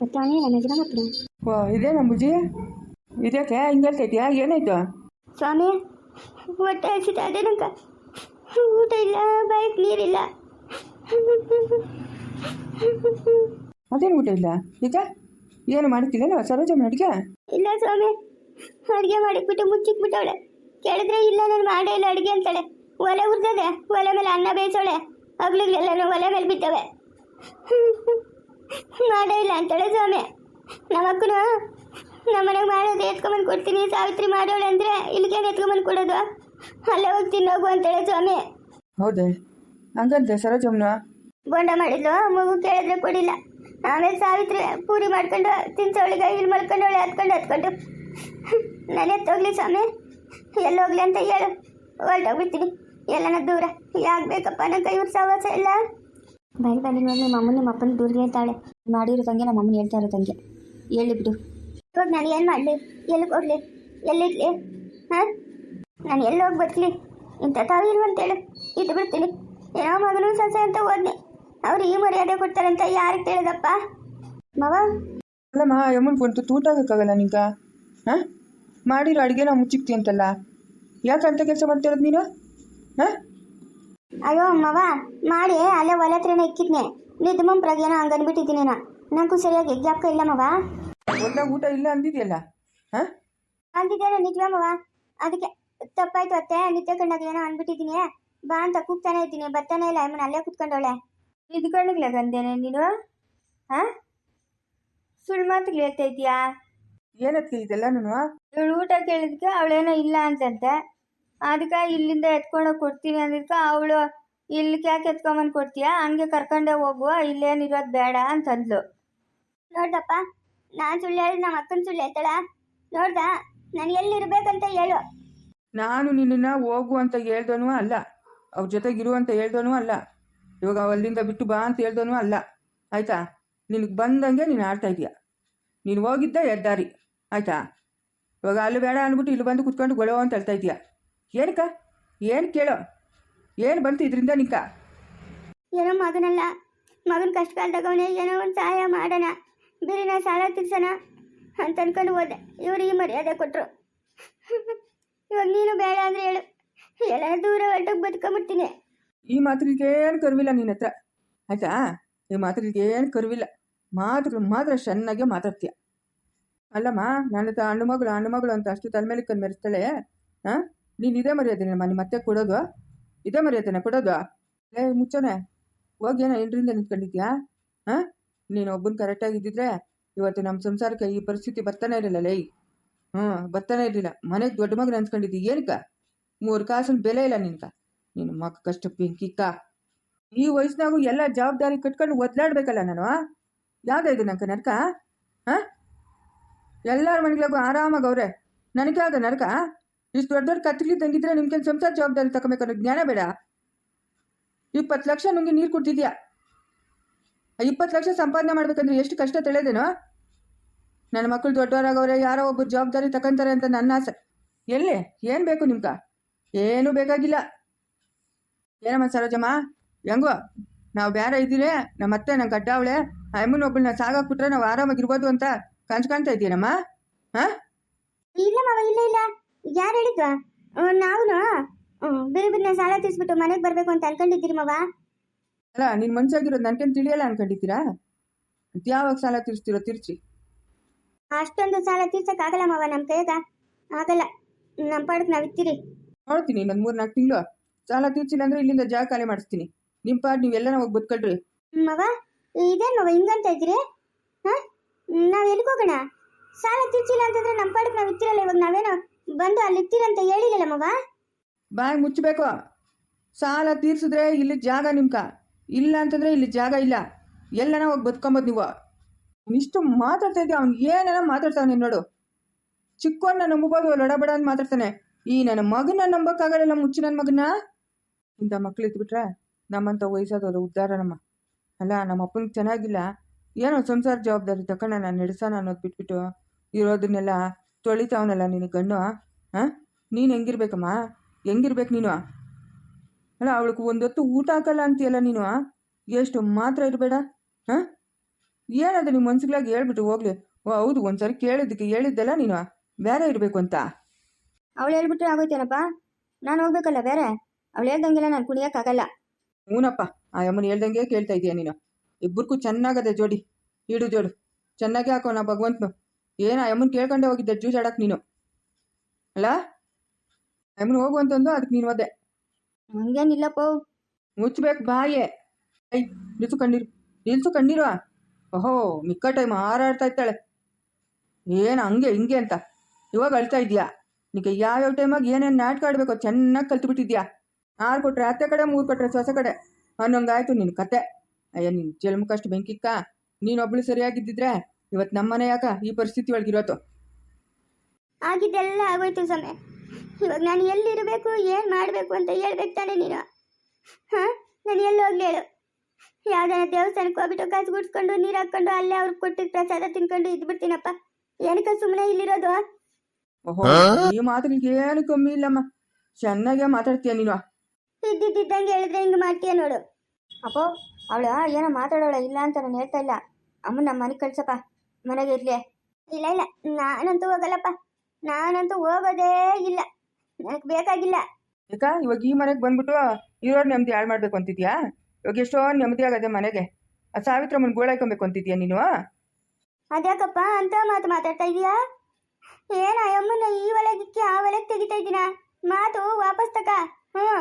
ಬರ್ತಾನೆ ನನಗಿರ ಹತ್ರ ಓ ಇದೇನಾ ಇದಕ್ಕೆ ಹಿಂಗೆ ಹೇಳ್ತೈತಿಯಾ? ಏನಾಯ್ತು? ಸ್ವಾಮಿ ಹೊಟ್ಟೆ ಹಸಿತಾ ನಂಗೆ. ಊಟ ಇಲ್ಲ ಬೈಕ್ ನೀರಿಲ್ಲ. ಅದೇನು ಊಟ ಇಲ್ಲ? ಈಗ ಏನು ಮಾಡ್ತಿಲ್ಲ ಸರೋಜಮ್ಮ ಅಡುಗೆ? ಇಲ್ಲ ಸ್ವಾಮಿ ಅಡುಗೆ ಮಾಡಿಬಿಟ್ಟು ಮುಚ್ಚಿಕ್ಬಿಟ್ಟವಳೆ ಕೇಳಿದ್ರೆ ಇಲ್ಲ ನಾನು ಮಾಡೇ ಇಲ್ಲ ಅಡುಗೆ ಅಂತಾಳೆ. ಒಲೆ ಉರ್ದದೆ ಒಲೆ ಮೇಲೆ ಅನ್ನ ಬೇಯಿಸೋಳೆ. ಹಗ್ಲಿಗಳೆಲ್ಲ ಒಲೆ ಮೇಲೆ ಬಿದ್ದವೆ. ಮಾಡೇ ಇಲ್ಲ ಅಂತಾಳೆ ಸ್ವಾಮಿ. ನಮ್ಮ ಮನೆಗೆ ಮಾಡೋದು ಎತ್ಕೊಂಬಂದು ಕೊಡ್ತೀನಿ ಸಾವಿತ್ರಿ ಮಾಡೋಳೆ ಅಂದರೆ ಇಲ್ಲಿಗೇನು ಎತ್ಕೊಂಬಂದು ಕೊಡೋದು? ಅಲ್ಲೇ ಹೋಗಿ ತಿನ್ನೋಗು ಅಂತೇಳೆ ಸ್ವಾಮಿ. ಹೌದೇ? ಹಂಗಂತೆ ಸರೋಜಮ್ಮನ? ಬೋಂಡ ಮಾಡಿದ್ಲು ಮಗು ಕೇಳಿದ್ರೆ ಕೊಡಿಲ್ಲ. ಆಮೇಲೆ ಸಾವಿತ್ರಿ ಪೂರಿ ಮಾಡ್ಕೊಂಡು ತಿನ್ಸೋಳಿಗೆ ಇಲ್ಲಿ ಮಲ್ಕೊಂಡವಳೆ ಹತ್ಕೊಂಡು ಹತ್ಕೊಂಡು. ನಾನು ಎತ್ತೋಗ್ಲಿ ಸ್ವಾಮಿ. ಎಲ್ಲೋಗ್ಲಿ ಅಂತ ಹೇಳು. ಹೊರಟೋಗ್ಬಿಡ್ತೀನಿ. ಎಲ್ಲನ ದೂರ. ಯಾಕೆ ಬೇಕಪ್ಪ? ನನ್ನ ಕೈ ಸವಾಸ ಇಲ್ಲ. ಬನ್ನಿ ನೋಡಿ ನಿಮ್ಮ ಅಮ್ಮನ ನಿಮ್ಮ ಅಪ್ಪನ ದೂರ ಹೇಳ್ತಾಳೆ. ಮಾಡಿರೋ ತಂಗೆ ನಮ್ಮ ಅಮ್ಮನ ಹೇಳ್ತಾ ಇರೋ ತಂಗೆ ಹೇಳಿ ಬಿಡು. ಇವಾಗ ನಾನು ಏನು ಮಾಡಲಿ? ಎಲ್ಲಿಗೆ ಹೋಗ್ಲಿ? ಎಲ್ಲಿಡ್ಲಿ ಹಾಂ? ನಾನು ಎಲ್ಲಿ ಹೋಗಿ ಬರ್ತೀನಿ ಇಂಥ ತಾವು ಇರುವಂತೇಳು ಇದು ಬಿಡ್ತೀನಿ. ಯಾವ ಮಗನೂ ಸೊಸೆ ಅಂತ ಓದ್ನೆ. ಅವ್ರು ಈ ಮರ್ಯಾದೆ ಅಂತ ಯಾರಿಗೆ ತಿಳಿದಪ್ಪ? ಮವ? ಅಲ್ಲಮ್ಮ ಯಮ್ಮನ ಫೋನ್ ತೂಟ ಆಗೋಕ್ಕಾಗಲ್ಲ ನಿಂಗ? ಹಾಂ? ಮಾಡಿರೋ ಅಡುಗೆನ ಮುಚ್ಚಿಕ್ತಿ ಅಂತಲ್ಲ. ಯಾಕೆ ಅಂತ ಕೆಲಸ ಮಾಡ್ತಿರೋದು ನೀನು? ಹಾಂ? ಅಯ್ಯೋ ಮವ ಮಾಡಿ ಅಲ್ಲೇ ಒಲೆ ಹತ್ರನೇ ಇಕ್ಕಿದ್ನೆ. ನಿದ್ದು ಮಂಪ್ರಾಗ ಏನೋ ಹಂಗೆ ನಾನು. ನಾ ನಂಗೂ ಸರಿಯಾಗಿ ಜ್ಞಾಪಕ ಇಲ್ಲ ಮವ ಒಳ್ಳೆ ಊಟ ಇಲ್ಲ ಅಂದಿದ್ಯಲ್ಲ? ಹಾ? ಅಂದಿದ್ದೇನೆ ನಿಜವೇ ಮವ ಅದಕ್ಕೆ ತಪ್ಪಾಯ್ತು ಅತ್ತೆ ನಿದ್ದೆ ಕಂಡಾಗ ಏನೋ ಅಂದ್ಬಿಟ್ಟಿದ್ದೀನಿ ಬಾ ಅಂತ ಕೂಗ್ತಾನೆ ಇದ್ದೀನಿ ಬರ್ತಾನೆ ಇಲ್ಲ ಅಮ್ಮನ ಅಲ್ಲೇ ಕುತ್ಕೊಂಡವಳೆ. ನಿದ್ದು ಕಂಡಿಲ್ಲ ಗಂದೇನೆ ನೀನು? ಹಾ? ಸುಳ್ಳು ಮಾತು ಹೇಳ್ತಾ ಇದೀಯಾ ಏನಕ್ಕೆ ಇದೆಲ್ಲ ನಾನು? ಇವಳು ಊಟ ಕೇಳಿದ್ಕೆ ಅವಳೇನೋ ಇಲ್ಲ ಅಂತಂತೆ ಅದಕ್ಕೆ ಇಲ್ಲಿಂದ ಎತ್ಕೊಂಡೋಗಿ ಕೊಡ್ತೀನಿ ಅಂದಿದ್ಕೆ ಅವಳು ಇಲ್ಲಿ ಯಾಕೆ ಎತ್ಕೊಂಬಂದು ಕೊಡ್ತೀಯಾ? ಹಂಗೆ ಕರ್ಕೊಂಡೇ ಹೋಗುವ ಇಲ್ಲೇನಿರೋದು ಬೇಡ ಅಂತಂದ್ಲು. ನೋಡ್ದಪ್ಪ ನಾನು ಸುಳ್ಳು ಹೇಳಿ ನಮ್ಮ ಅಕ್ಕನ ಸುಳ್ಳು ಹೇಳ್ತಾಳ? ನೋಡ್ದ ನಾನು ಎಲ್ಲಿರ್ಬೇಕಂತ ಹೇಳು. ನಾನು ನಿನ್ನನ್ನು ಹೋಗು ಅಂತ ಹೇಳ್ದೋನು ಅಲ್ಲ ಅವ್ರ ಜೊತೆಗಿರು ಅಂತ ಹೇಳ್ದೋನು ಅಲ್ಲ. ಇವಾಗ ಅಲ್ಲಿಂದ ಬಿಟ್ಟು ಬಾ ಅಂತ ಹೇಳ್ದೋನು ಅಲ್ಲ. ಆಯ್ತಾ? ನಿನಗೆ ಬಂದಂಗೆ ನೀನು ಆಡ್ತಾ ಇದೀಯ? ನೀನು ಹೋಗಿದ್ದ ಎದ್ದಾರಿ. ಆಯ್ತಾ? ಇವಾಗ ಅಲ್ಲಿ ಬೇಡ ಅಂದ್ಬಿಟ್ಟು ಇಲ್ಲಿ ಬಂದು ಕುತ್ಕೊಂಡು ಗೊಳೋ ಅಂತ ಹೇಳ್ತಾ ಇದೀಯ? ಏನಕ್ಕ? ಏನು ಕೇಳೋ? ಏನು ಬಂತು ಇದರಿಂದ ನಿಕ್ಕ ಏನೋ ಮಗನಲ್ಲ. ಮಗನ ಕಷ್ಟ ಕಾಲದಾಗ ಅವನೇ ಏನೋ ಒಂದು ಸಹಾಯ ಮಾಡೋಣ. ಬಿರಿನ ಸಾಲ ತೀರ್ಸೋಣ ಅಂತ ಅನ್ಕೊಂಡು ಹೋದೆ. ಇವ್ರು ಈ ಮರ್ಯಾದೆ ಕೊಟ್ಟರು ಇವಾಗ ನೀನು ಬೇಡ ಅಂದ್ರೆ ಹೇಳು. ಎಲ್ಲ ದೂರ ಹೊರಟೋಗಿ ಬದುಕೊಂಬಿಡ್ತೀನಿ. ಈ ಮಾತುಗಳಿಗೆ ಏನು ಕರುವಿಲ್ಲ ನಿನ್ನ ಹತ್ರ? ಆಯ್ತಾ? ಈ ಮಾತುಗಳಿಗೆ ಏನು ಕರುವಿಲ್ಲ? ಮಾತುಗಳು ಮಾತ್ರ ಚೆನ್ನಾಗೆ ಮಾತಾಡ್ತೀಯ. ಅಲ್ಲಮ್ಮ ನನ್ನ ಹತ್ರ ಹಣ್ಣು ಮಗಳು ಹಣ್ಣು ಮಗಳು ಅಂತ ಅಷ್ಟು ತಲೆ ಮೇಲೆ ಕಂಡು ಮೆರೆಸ್ತಾಳೆ. ಹಾಂ ನೀನು ಇದೇ ಮರ್ಯಾದೆನಮ್ಮ ಮನೆ ಮತ್ತೆ ಕೊಡೋದು? ಇದೇ ಮರ್ಯಾದೆನ ಕೊಡೋದು? ಏ, ಮುಚ್ಚೋನೆ. ಹೋಗಿ ಏನೋ ಎಂಟರಿಂದ ನಿಂತ್ಕೊಂಡಿದ್ಯಾ? ಹಾಂ? ನೀನು ಒಬ್ಬನ ಕರೆಕ್ಟಾಗಿ ಇದ್ದಿದ್ರೆ ಇವತ್ತು ನಮ್ಮ ಸಂಸಾರಕ್ಕೆ ಈ ಪರಿಸ್ಥಿತಿ ಬರ್ತಾನೆ ಇರಲಿಲ್ಲ, ಲೈ. ಹ್ಞೂ ಬರ್ತಾನೆ ಇರಲಿಲ್ಲ. ಮನೆಗೆ ದೊಡ್ಡ ಮಗನ ಅನ್ಸ್ಕೊಂಡಿದ್ದಿ ಏನಕ್ಕ? ಮೂರು ಕಾಸಿನ ಬೆಲೆ ಇಲ್ಲ ನಿನ್ಕ. ನಿನ್ನ ಮಕ್ಕ ಕಷ್ಟ ಪಿಂಕಿಕ್ಕ ಈ ವಯಸ್ಸಿನಾಗೂ ಎಲ್ಲ ಜವಾಬ್ದಾರಿ ಕಟ್ಕೊಂಡು ಒದ್ಲಾಡ್ಬೇಕಲ್ಲ ನಾನು ಯಾವ್ದು ಇದು ನಂಗೆ ನರ್ಕ ಹಾಂ ಎಲ್ಲರ ಮನೆಗಳಿಗೂ ಆರಾಮಾಗಿ ಅವ್ರೆ. ನನಗೆ ಯಾವ್ದು ನರ್ಕ ಇಷ್ಟು ದೊಡ್ಡ ದೊಡ್ಡ ಕತ್ಲಿ ತಂಗಿದ್ರೆ ನಿಮ್ಗೇನು ಸಂಸಾರ ಜವಾಬ್ದಾರಿ ತಗೋಬೇಕು ಜ್ಞಾನ ಬೇಡ. ಇಪ್ಪತ್ತು ಲಕ್ಷ ನುಂಗಿ ನೀರು ಕೊಡ್ತಿದ್ಯಾ ಇಪ್ಪತ್ತು ಲಕ್ಷ ಸಂಪಾದನೆ ಮಾಡ್ಬೇಕಂದ್ರೆ ಎಷ್ಟು ಕಷ್ಟ ತಿಳಿದೇನೋ? ನನ್ನ ಮಕ್ಕಳು ದೊಡ್ಡವರಾಗವ್ರೆ, ಯಾರೋ ಒಬ್ಬರು ಜವಾಬ್ದಾರಿ ತಕಂತಾರೆ ಅಂತ ನನ್ನ ಆಸೆ. ಎಲ್ಲಿ? ಏನು ಬೇಕು ನಿಮ್ಗೆ? ಏನೂ ಬೇಕಾಗಿಲ್ಲ. ಏನಮ್ಮ ಸರೋಜಮ್ಮ? ಹೆಂಗೋ? ನಾವು ಬೇರೆ ಇದ್ದೀರಿ ನಮ್ಮ ಅತ್ತೆ ನಂಗೆ ಗಡ್ಡ ಅವಳೆ ಅಮ್ಮನ ಒಬ್ಬಳನ್ನ ಸಾಗಾಕ್ಬಿಟ್ರೆ ನಾವು ಆರಾಮಾಗಿರ್ಬೋದು ಅಂತ ಕನ್ಸು ಕಾಣ್ತಾ ಇದೀಯನಮ್ಮ? ಹಾಂ? ಇಲ್ಲ ಇಲ್ಲ ಇಲ್ಲ. ಯಾರು ಹೇಳಿದ್ವಾ? ನಾವು ಬೇರೆ ಬೇರೆ ಸಾಲ ತೀರ್ಸ್ಬಿಟ್ಟು ಮನೆಗೆ ಬರಬೇಕು ಅಂತ ಅನ್ಕೊಂಡಿದ್ದೀರಿ ಮಾವ. ಅಲ್ಲ ನಿನ್ನ ಮನ್ಸಾಗಿರೋದು ನನ್ಗೇನು ತಿಳಿಯಲ್ಲ ಅನ್ಕೊಂಡಿದ್ದೀರಾ? ಯಾವಾಗ ಸಾಲ ತೀರ್ಸ್ತಿರೋ ತಿರ್ಚಿ ಅಷ್ಟೊಂದು ಸಾಲ ತೀರ್ಸಕ್ಕಾಗಲ್ಲ ಮಾವ ನಮ್ಮ ಕೈಯಾಗ. ಆಗಲ್ಲ. ನಮ್ಮ ಪಾಡಕ್ಕೆ ನಾವು ಇತ್ತೀರಿ ನೋಡ್ತೀನಿ ಇನ್ನೊಂದು ಮೂರು ನಾಲ್ಕು ತಿಂಗಳು. ಸಾಲ ತೀರ್ಸಿಲ್ಲ ಅಂದ್ರೆ ಇಲ್ಲಿಂದ ಜಾಗ ಖಾಲಿ ಮಾಡಿಸ್ತೀನಿ. ನಿಮ್ ಪಾಡ್ ನೀವೆಲ್ಲ ಹೋಗಿ ಬದುಕೊಳ್ರಿ. ಮವ ಇದೇನು ಮವ ಹಿಂಗಂತ ಇದ್ದೀರಿ? ಹಾಂ? ನಾವು ಎಲ್ಲಿಗೆ ಹೋಗೋಣ? ಸಾಲ ತೀರ್ಸಿಲ್ಲ ಅಂತಂದ್ರೆ ನಮ್ಮ ಪಾಡಕ್ಕೆ ನಾವು ಇತ್ತಿರಲ್ಲ ಇವಾಗ ನಾವೇನೋ? ಬಂದು ಅಲ್ಲಿ ಇರ್ತೀರಂತ ಹೇಳಿಲ್ಲ ಮವ? ಬಾಯಿ ಮುಚ್ಚಬೇಕು. ಸಾಲ ತೀರ್ಸಿದ್ರೆ ಇಲ್ಲಿ ಜಾಗ ನಿಮ್ಕ. ಇಲ್ಲ ಅಂತಂದ್ರೆ ಇಲ್ಲಿ ಜಾಗ ಇಲ್ಲ. ಎಲ್ಲನ ಹೋಗಿ ಬದುಕೊಂಬೋದು ನೀವು. ಇಷ್ಟು ಮಾತಾಡ್ತಾ ಇದ್ದೀಯ ಅವ್ನು ಏನೇನೋ ಮಾತಾಡ್ತಾವನೆ ನೋಡು. ಚಿಕ್ಕವನ್ನ ನಂಬಬೋದು ಲೊಡಬಡ ಅಂತ ಮಾತಾಡ್ತಾನೆ. ಈ ನನ್ನ ಮಗನ ನಂಬಕ್ಕಾಗಲ್ಲ ಮುಚ್ಚಿ ನನ್ನ ಮಗನ ಇಂಥ ಮಕ್ಳು ಇದ್ಬಿಟ್ರೆ ನಮ್ಮಂಥ ವಯಸ್ಸಾದವರು ಉದ್ಧಾರ ನಮ್ಮ. ಅಲ್ಲ, ನಮ್ಮ ಅಪ್ಪನಿಗೆ ಚೆನ್ನಾಗಿಲ್ಲ. ಏನೋ ಸಂಸಾರ ಜವಾಬ್ದಾರಿ ತಕೊಂಡ ನಾನು ನಡೆಸೋಣ ಅನ್ನೋದು ಬಿಟ್ಬಿಟ್ಟು ಇರೋದನ್ನೆಲ್ಲ ತೊಳಿತಾವನಲ್ಲ ನಿನಗೆ ಗಣ್ಣು ಹಾಂ ನೀನು ಹೆಂಗಿರ್ಬೇಕಮ್ಮ? ಹೆಂಗಿರ್ಬೇಕು ನೀನು? ಅಲ್ಲ ಅವಳಿಗೆ ಒಂದೊತ್ತು ಊಟ ಹಾಕಲ್ಲ ಅಂತೀಯಲ್ಲ ನೀನು ಎಷ್ಟು ಮಾತ್ರ ಇರಬೇಡ ಹಾಂ ಏನದು ನಿಮ್ಮ ಮನ್ಸುಗಳಾಗಿ ಹೇಳ್ಬಿಟ್ಟು ಹೋಗ್ಲಿ. ಓ ಹೌದು ಒಂದ್ಸರಿ ಕೇಳಿದ್ದಕ್ಕೆ ಹೇಳಿದ್ದೆಲ್ಲ ನೀನು ಬೇರೆ ಇರಬೇಕು ಅಂತ. ಅವಳು ಹೇಳ್ಬಿಟ್ರೆ ಆಗೋಯ್ತೇನಪ್ಪ? ನಾನು ಹೋಗ್ಬೇಕಲ್ಲ ಬೇರೆ? ಅವಳು ಹೇಳ್ದಂಗೆಲ್ಲ ನಾನು ಕುಣಿಯೋಕ್ಕಾಗಲ್ಲ. ಹೂನಪ್ಪ ಆ ಅಮ್ಮನ ಹೇಳ್ದಂಗೆ ಕೇಳ್ತಾ ಇದೀಯ ನೀನು. ಇಬ್ಬರಿಗೂ ಚೆನ್ನಾಗದೆ ಜೋಡಿ ಇಡು ಜೋಡು. ಚೆನ್ನಾಗಿ ಹಾಕೋಣ ಭಗವಂತ ಭಗವಂತನು. ಏನು ಆ ಅಮ್ಮನ ಕೇಳ್ಕೊಂಡೆ ಹೋಗಿದ್ದೆ ಜೂಜಾಡಕ್ಕೆ ನೀನು. ಅಲ್ಲ? ಅಮ್ಮನ ಹೋಗು ಅಂತಂದು ಅದಕ್ಕೆ ನೀನು ಒದ್ದೆ ಹಂಗೇನಿಲ್ಲಪ್ಪ ಮುಚ್ಚಬೇಕು ಬಾಯೇ. ಐ ನಿಲ್ಸು ಕಣ್ಣೀರು ನಿಲ್ಸು ಕಣ್ಣೀರು. ಓಹೋ ಮಿಕ್ಕ ಟೈಮ್ ಹಾರಾಡ್ತಾ ಇರ್ತಾಳೆ ಏನು ಹಂಗೆ ಹಿಂಗೆ ಅಂತ. ಇವಾಗ ಅಳ್ತಾ ಇದೀಯಾ ನಿಮಗೆ ಯಾವ್ಯಾವ ಟೈಮಾಗಿ ಏನೇನು ನಾಟಕ ಆಡಬೇಕು ಚೆನ್ನಾಗಿ ಕಲ್ತ್ಬಿಟ್ಟಿದ್ಯಾ ಆರು ಕೊಟ್ರೆ ಅತ್ತೆ ಕಡೆ ಮೂರು ಕೊಟ್ರೆ ಸೊಸೆ ಕಡೆ. ಅನ್ನೋಂಗಾಯ್ತು ನಿನ್ನ ಕತೆ. ಅಯ್ಯ ನಿನ್ನ ಜನ್ಮಕ್ಕಷ್ಟು ಬೆಂಕಿಕ್ಕ? ನೀನೊಬ್ಳು ಸರಿಯಾಗಿದ್ದಿದ್ರೆ ಇವತ್ತು ನಮ್ಮನೆ ಯಾಕ ಈ ಪರಿಸ್ಥಿತಿ ಒಳಗಿರೋತು ಆಗಿದ್ದೆಲ್ಲ ಆಗೋಯ್ತು ಸಮಯ ಇವಾಗ ನಾನು ಎಲ್ಲಿರಬೇಕು ಏನು ಮಾಡಬೇಕು ಅಂತ ಹೇಳ್ಬೇಕು ತಾನೆ ನೀನು. ಹ? ನಾನು ಎಲ್ಲಿ ಹೋಗ್ಲಿ ಹೇಳು. ಯಾವ್ದಾರ ದೇವಸ್ಥಾನಕ್ಕೆ ಹೋಗ್ಬಿಟ್ಟು ಕಾಸು ಗುಡ್ಸ್ಕೊಂಡು ನೀರು ಹಾಕೊಂಡು ಅಲ್ಲೇ ಅವ್ರಿಗೆ ಕೊಟ್ಟಿದ್ದ ಪ್ರಸಾದ ತಿನ್ಕೊಂಡು ಇದ್ಬಿಡ್ತೀನಪ್ಪ. ಏನಕ್ಕೆ ಸುಮ್ಮನೆ ಇಲ್ಲಿರೋದು? ಓಹೋ ಈ ಮಾತುಗಳಿಗೆ ಏನು ಕಮ್ಮಿ ಇಲ್ಲಮ್ಮ. ಚೆನ್ನಾಗೇ ಮಾತಾಡ್ತೀಯ ನೀನು. ಇದ್ದಿದ್ದಂಗೆ ಹೇಳಿದ್ರೆ ಹಿಂಗ್ ಮಾಡ್ತೀಯ ನೋಡು. ಅಪ್ಪೋ ಅವಳ ಏನೋ ಮಾತಾಡೋಳ ಇಲ್ಲ ಅಂತ ನಾನು ಹೇಳ್ತಾ ಇಲ್ಲ. ಅಮ್ಮ ನಮ್ಮ ಮನೆ ಕಳ್ಸಪ್ಪ. ಮನೆಗೆ ಇರ್ಲಿ. ಇಲ್ಲ ಇಲ್ಲ ನಾನಂತೂ ಹೋಗಲ್ಲಪ್ಪ. ನಾನಂತೂ ಹೋಗೋದೇ ಇಲ್ಲ. ನನಗೆ ಬೇಕಾಗಿಲ್ಲ. ಯಾಕ ಇವಾಗ ಈ ಮನೆಗೆ ಬಂದ್ಬಿಟ್ಟು ಇರೋರು ನೆಮ್ಮದಿ ಹಾಳು ಮಾಡ್ಬೇಕು ಅಂತಿದ್ಯಾ? ಇವಾಗ ಎಷ್ಟೋ ನೆಮ್ಮದಿ ಆಗದೆ ಮನೆಗೆ. ಆ ಸಾವಿತ್ರಮ್ಮನ ಗೋಳಾಯ್ಕೊಬೇಕು ಅಂತಿದ್ಯಾ ನೀನು? ಅದ್ಯಾಕಪ್ಪ ಅಂತ ಮಾತು ಮಾತಾಡ್ತಾ ಇದೀಯಾ? ಏನ ಅಮ್ಮನ ಈ ಒಳಗಿಕ್ಕಿ ಆ ಒಳಗೆ ತೆಗಿತಾ ಇದ್ದೀನ? ಮಾತು ವಾಪಸ್ ತಕ. ಹ್ಞೂ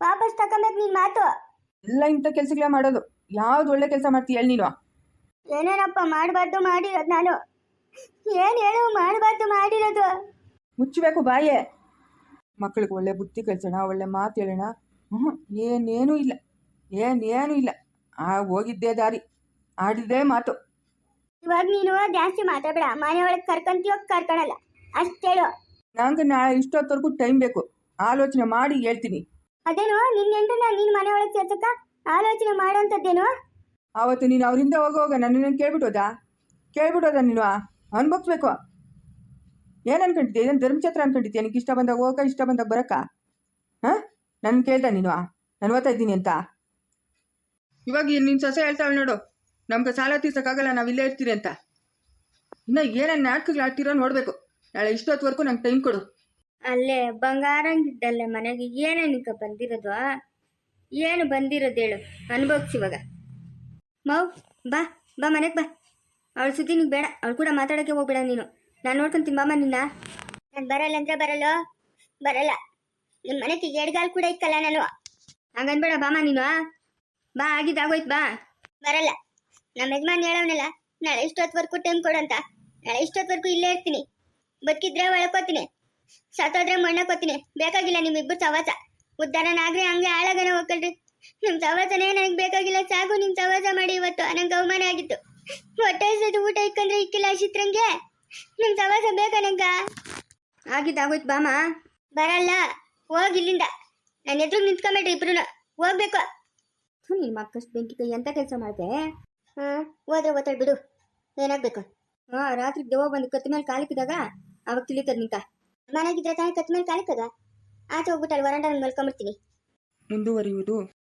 ವಾಪಸ್ ತಕೊಂಬೇಕು ನೀನ್ ಮಾತು. ಎಲ್ಲ ಇಂಥ ಕೆಲ್ಸಗಳೇ ಮಾಡೋದು. ಯಾವ್ದು ಒಳ್ಳೆ ಕೆಲಸ ಮಾಡ್ತೀಯ ಹೇಳಿ ನೀನು? ಏನೇನಪ್ಪ ಮಾಡಬಾರ್ದು ಮಾಡಿರೋದು ನಾನು? ಏನು ಹೇಳು ಮಾಡಬಾರ್ದು ಮಾಡಿರೋದು. ಮುಚ್ಚಬೇಕು ಬಾಯೇ. ಮಕ್ಕಳಿಗೆ ಒಳ್ಳೆ ಬುದ್ಧಿ ಕಲ್ಸೋಣ ಒಳ್ಳೆ ಮಾತು ಹೇಳೋಣ. ಹ್ಞೂ ಏನೇನೂ ಇಲ್ಲ ಏನೇನೂ ಇಲ್ಲ. ಆ ಹೋಗಿದ್ದೇ ದಾರಿ ಆಡಿದ್ದೇ ಮಾತು. ಇವಾಗ ನೀನು ಜಾಸ್ತಿ ಮಾತಾಡಬೇಡ ಮನೆ ಒಳಗೆ ಕರ್ಕೊಂತೀಯೋ ಕರ್ಕೊಳಲ್ಲ ಅಷ್ಟೇಳು ನಂಗೆ ನಾಳೆ ಇಷ್ಟೊತ್ತವರೆಗೂ ಟೈಮ್ ಬೇಕು ಆಲೋಚನೆ ಮಾಡಿ ಹೇಳ್ತೀನಿ. ಅದೇನು ನಿನ್ನ ನಾನು ನೀನು ಮನೆ ಒಳಗೆ ಸೇರ್ಸಕ್ಕ? ಆಲೋಚನೆ ಮಾಡೋಂಥದ್ದೇನು ಆವತ್ತು ನೀನು ಅವರಿಂದ ಹೋಗುವಾಗ ನನ್ನನ್ನು ಕೇಳ್ಬಿಟ್ಟೋದಾ ಕೇಳ್ಬಿಟ್ಟೋದ ನೀನು? ಅನ್ಭವಿಸ್ಬೇಕು. ಏನು ಅನ್ಕೊಂಡಿದ್ದೆ ಏನು ಧರ್ಮಛತ್ರ ಅನ್ಕೊಂಡಿದ್ದೆ ನಿನಗೆ ಇಷ್ಟ ಬಂದಾಗ ಹೋಗಕ್ಕ ಇಷ್ಟ ಬಂದಾಗ ಬರಕ್ಕ? ಹಾಂ? ನನ್ನ ಕೇಳ್ದ ನೀನು? ನಾನು ಓದ್ತಾ ಇದ್ದೀನಿ ಅಂತ. ಇವಾಗ ನಿನ್ನ ಸೊಸೆ ಹೇಳ್ತಾಳೆ ನೋಡು, ನಮ್ಗೆ ಸಾಲ ತೀರ್ಸೋಕ್ಕಾಗಲ್ಲ, ನಾವು ಇಲ್ಲೇ ಇರ್ತೀರಿ ಅಂತ. ಇನ್ನು ಏನೇನು ನಾಟಕಗಳು ಆಡ್ತೀರೋ ನೋಡಬೇಕು. ನಾಳೆ ಇಷ್ಟೊತ್ತವರೆಗೂ ನಂಗೆ ಟೈಮ್ ಕೊಡು. ಅಲ್ಲೇ, ಬಂಗಾರಂಗಿದ್ದಲ್ಲೇ ಮನೆಗೆ ಏನೇನಿಕ ಬಂದಿರೋದು? ಏನು ಬಂದಿರೋದು ಹೇಳು, ಅನ್ಭವಿಸಿ ಮೌ ಬಾ ಬಾ ಮನೆಗೆ ಬಾ. ಅವಳ ಸುದ್ದಿ ನಿಂಗೆ ಬೇಡ ಅವಳು ಕೂಡ ಮಾತಾಡೋಕೆ ಹೋಗ್ಬೇಡ ನೀನು. ನಾನು ನೋಡ್ಕೊಂತೀನಿ ಬಾಮ್ಮ ನಿನ್ನ. ನಾನು ಬರಲ್ಲ ಅಂದ್ರೆ ಬರಲ್ಲ? ಬರಲ್ಲ. ನಿಮ್ಮ ಮನೆಗೆ ಎಡ್ಗಾಲ್ ಕೂಡ ಇಕ್ಕಲ್ಲ ನಾನು. ಹಂಗನ್ಬೇಡ ಬಾಮ ನೀನು ಬಾ ಆಗಿದ್ದಾಗೋಯ್ತು ಬಾ. ಬರಲ್ಲ. ನಮ್ಮ ಯಜಮಾನ್ ಹೇಳವನಲ್ಲ ನಾಳೆ ಇಷ್ಟೊತ್ವರೆಗೂ ಟೈಮ್ ಕೊಡಂತ ನಾಳೆ ಇಷ್ಟೊತ್ವರೆಗೂ ಇಲ್ಲೇ ಇರ್ತೀನಿ. ಬದುಕಿದ್ರೆ ಒಳಕೋತೀನಿ ಸತ್ತೋದ್ರೆ ಮಣ್ಣಕೋತೀನಿ ಬೇಕಾಗಿಲ್ಲ ನಿಮ್ಮಿಬ್ಬರು ಸವಾಸ ಉದ್ದಾರನಾಗ್ರಿ ಹಂಗೆ ಹಾಳಾಗನ ಹೋಗ್ಕೊಳ್ರಿ ನಿಮ್ ಸವಾಸನೇ ನನಗೆ ಬೇಕಾಗಿಲ್ಲ ಸಾಕು ನಿಮ್ ಸವಾಸ ಮಾಡಿ ಇವತ್ತು. ನಂಗೆ ಅವಮಾನ ಆಗಿತ್ತು. ಹೊಟ್ಟೆ ಸದ್ದು ಊಟ ಇಕ್ಕಂದ್ರೆ ಇಕ್ಕಿಲ್ಲ ಚಿತ್ರಂಗೆ ನಿಮ್ ಸವಾಸ ಬೇಕಾ ನಂಗ? ಆಗಿದ್ದಾಗೋಯ್ತು ಬಾಮ. ಬರಲ್ಲ ಹೋಗಿ ಇಲ್ಲಿಂದ. ನನ್ನ ಎದುರು ನಿಂತ್ಕೊಂಬೇಡ್ರಿ ಇಬ್ರು ಹೋಗ್ಬೇಕು. ನಿಮ್ಮ ಅಕ್ಕಷ್ಟು ಬೆಂಕಿ ಕೈ ಎಂತ ಕೆಲಸ ಮಾಡಿದೆ ಹಾ ಹೋದ್ರೆ ಓದ್ತಾಳೆ ಬಿಡು. ಏನಾಗ್ಬೇಕು? ಹಾ ರಾತ್ರಿ ದೆವ್ವ ಬಂದು ಕತ್ತ ಮೇಲೆ ಕಾಲಿಕ್ಕಿದಾಗ ಅವಾಗ ತಿಳಿತದ ನಿಂತ. ಮನೆಗಿದ್ರೆ ತಾನೇ ಕತ್ತ ಮೇಲೆ ಕಾಲಿಕ್ಕದ ಆಚೆ ಹೋಗ್ಬಿಟ್ಟು ಅಲ್ಲಿ ವರಂಡ ಮಲ್ಕೊಂಬಿಡ್ತೀನಿ. ಮುಂದುವರಿಯುವುದು